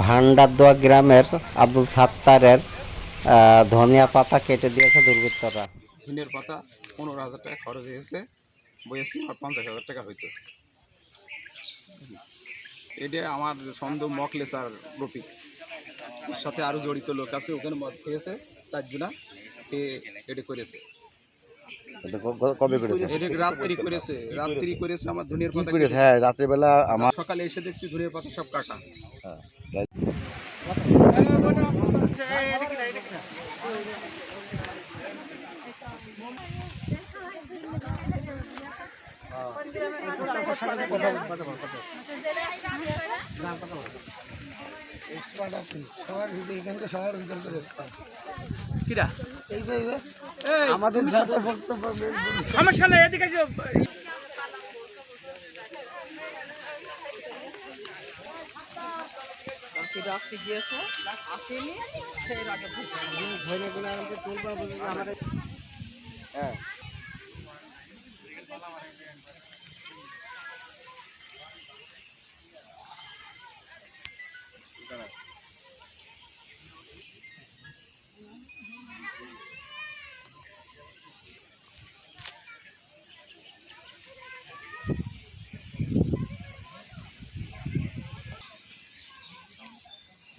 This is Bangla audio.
ভান্ডারদোয়া গ্রামের আব্দুল সাত্তারের আহ, ধনিয়া পাতা কেটে দিয়েছে দুর্বৃত্তরা। ধনের পাতা পনেরো হাজার টাকা খরচ হয়েছে বয়স কি আমার পঞ্চাশ হাজার টাকা হইতো। এটা আমার সন্দেহ মকলেস আর রফিক এর সাথে আরও জড়িত লোক আছে ওখানে মদ খেয়েছে চারজনা খেয়ে এটা করেছে। কবে রাত্রি করেছে? রাত্রি করেছে আমার ধনের পাতা করেছে? হ্যাঁ রাত্রিবেলা আমার সকালে এসে দেখছি ধনের পাতা সব কাটা। হ্যাঁ, এক্সপার্ট আপনি সবার ভিতরে এখানকার সবার এক্সপার্ট কিরা এই যে আমাদের যত বক্তব্য সমস্যা নেই এদিকে সে রাখতে গিয়েছে আসেনি সেই রাতে আমাদের হ্যাঁ।